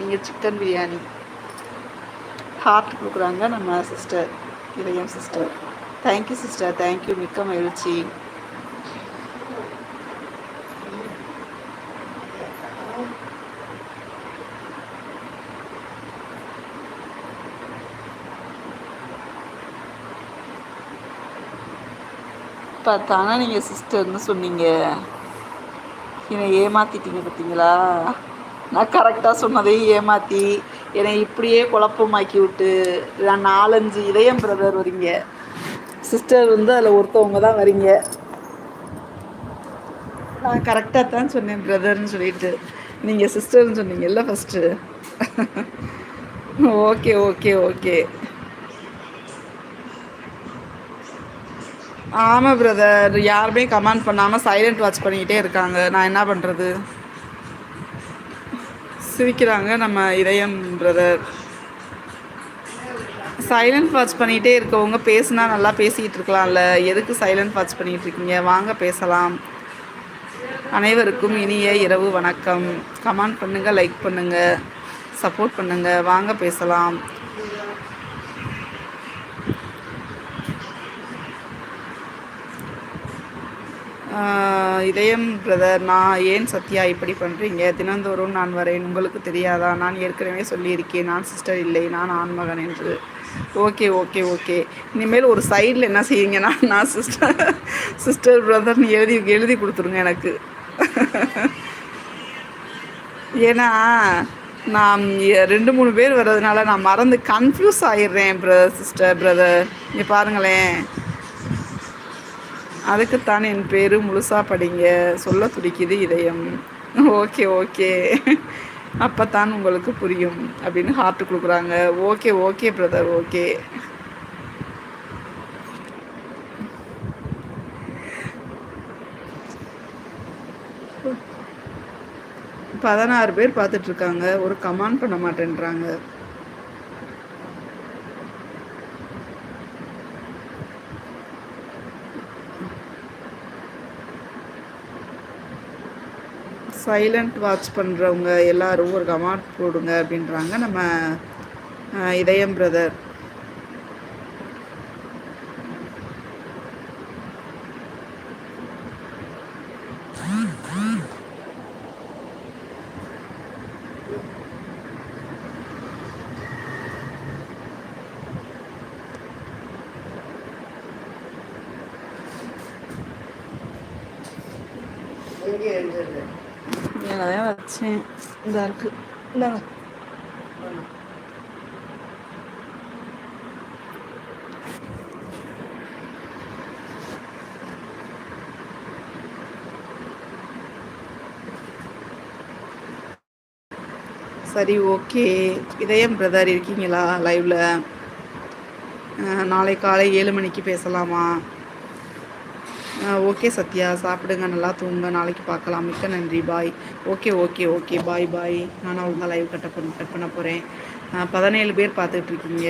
இருக்கீங்க chicken biryani heart கொடுக்குறாங்க நம்ம சிஸ்டர் இதயம் சிஸ்டர் தேங்க்யூ சிஸ்டர் தேங்க்யூ மிக்க மகிழ்ச்சி. பார்த்தானா நீங்கள் சிஸ்டர்னு சொன்னீங்க. என்னை ஏமாத்திட்டீங்க பார்த்தீங்களா? நான் கரெக்டாக சொன்னதையும் ஏமாற்றி என்னை இப்படியே குழப்பமாக்கி விட்டு நான் நாலஞ்சு இதயம் பிரதர் வரீங்க. சிஸ்டர் வந்து அதில் ஒருத்தவங்க தான் வரீங்க. நான் கரெக்டாக தான் சொன்னேன் பிரதர்னு சொல்லிட்டு. நீங்கள் சிஸ்டர்னு சொன்னீங்கல்ல ஃபஸ்ட்டு ஓகே ஓகே ஓகே ஆமாம் பிரதர் யாருமே கமெண்ட் பண்ணாமல் சைலண்ட் வாட்ச் பண்ணிக்கிட்டே இருக்காங்க. நான் என்ன பண்ணுறது சிரிக்கிறாங்க நம்ம இதயம் பிரதர் சைலண்ட் வாட்ச் பண்ணிகிட்டே இருக்கவங்க பேசுனா நல்லா பேசிக்கிட்டு இருக்கலாம்ல. எதுக்கு சைலண்ட் வாட்ச் பண்ணிகிட்டு இருக்கீங்க? வாங்க பேசலாம். அனைவருக்கும் இனிய இரவு வணக்கம். கமெண்ட் பண்ணுங்கள் லைக் பண்ணுங்கள் சப்போர்ட் பண்ணுங்கள் வாங்க பேசலாம். இதயம் பிரதர் நான் ஏன் சத்யா இப்படி பண்ணுறீங்க தினந்தோறும் நான் வரேன். உங்களுக்கு தெரியாதா? நான் ஏற்கனவே சொல்லியிருக்கேன். நான் சிஸ்டர் இல்லை. நான் ஆண்மகன் என்று. Okay okay okay. இனிமேல் ஒரு சைடில் என்ன செய்யுங்கன்னா நான் சிஸ்டர் சிஸ்டர் பிரதர்னு எழுதி எழுதி கொடுத்துருங்க எனக்கு. ஏன்னா நான் ரெண்டு மூணு பேர் வர்றதுனால நான் மறந்து கன்ஃபியூஸ் ஆகிடுறேன் பிரதர் சிஸ்டர் பிரதர் இங்கே பாருங்களேன். அதுக்குத்தான் என் பேர் முழுசாக படிங்க. சொல்ல துடிக்குது இதயம். Okay okay. அப்போ தான் உங்களுக்கு புரியும் அப்படின்னு ஹார்ட் கொடுக்குறாங்க. Okay okay brother okay. பதினாறு பேர் பார்த்துட்ருக்காங்க ஒரு கமாண்ட் பண்ண மாட்டேன்றாங்க. சைலண்ட் வாட்ச் பண்ணுறவங்க எல்லோரும் ஒரு கமாண்ட் போடுங்க அப்படின்றாங்க நம்ம இதயம் பிரதர். தான் வச்சேன் இதாக இருக்கு இந்தாங்க சரி ஓகே. இதயம் பிரதர் இருக்கீங்களா லைவில் நாளை காலை ஏழு மணிக்கு பேசலாமா? ஓகே சத்யா சாப்பிடுங்க நல்லா தூங்க நாளைக்கு பார்க்கலாம். மிக்க நன்றி. Bye okay okay okay. Bye bye நானும் அவங்க லைவ் கட்ட பண்ண கட் பண்ண போகிறேன் பதினேழு பேர் பார்த்துட்ருக்கீங்க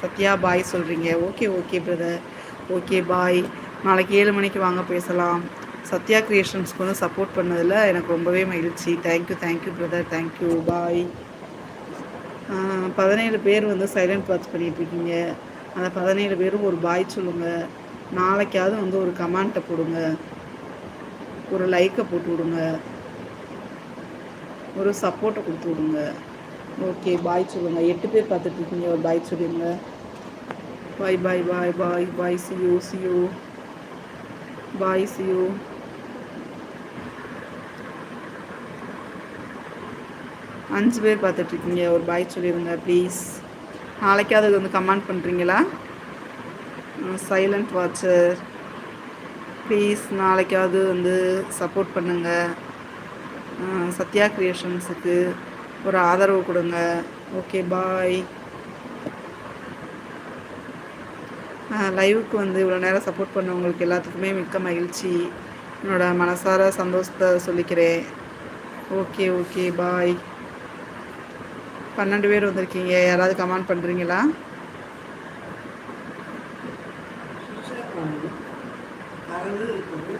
சத்யா பாய் சொல்கிறீங்க okay okay brother okay bye நாளைக்கு ஏழு மணிக்கு வாங்க பேசலாம். சத்யா க்ரியேஷன்ஸ்க்கு வந்து சப்போர்ட் பண்ணதில் எனக்கு ரொம்பவே மகிழ்ச்சி. Thank you thank you brother thank you bye பதினேழு பேர் வந்து சைலண்ட் வாட்ச் பண்ணிகிட்ருக்கீங்க அந்த பதினேழு பேரும் ஒரு பாய் சொல்லுங்கள் நாளைக்காவது வந்து ஒரு கமெண்ட்டை போடுங்க. ஒரு லைக்கை போட்டு விடுங்க. ஒரு சப்போர்ட்டை கொடுத்து விடுங்க. ஓகே பாய் சொல்லுங்கள் எட்டு பேர் பார்த்துட்ருக்கீங்க ஒரு பாய் சொல்லுங்க bye bye bye bye bye see you see you bye see you அஞ்சு பேர் பார்த்துட்ருக்கீங்க ஒரு பாய் சொல்லிடுங்க ப்ளீஸ் நாளைக்காவது வந்து கமெண்ட் பண்ணுறீங்களா சைலண்ட் வாட்சர் ப்ளீஸ் நாளைக்காவது வந்து சப்போர்ட் பண்ணுங்கள் சத்யா க்ரியேஷன்ஸுக்கு ஒரு ஆதரவு கொடுங்க. ஓகே பாய் லைவுக்கு வந்து இவ்வளோ நேரம் சப்போர்ட் பண்ணவங்களுக்கு எல்லாத்துக்குமே மிக்க மகிழ்ச்சி. என்னோட மனசார சந்தோஷத்தை சொல்லிக்கிறேன். ஓகே ஓகே பாய் பன்னெண்டு பேர் வந்திருக்கீங்க. யாராவது கமெண்ட் பண்ணுறீங்களா கருது இருக்குது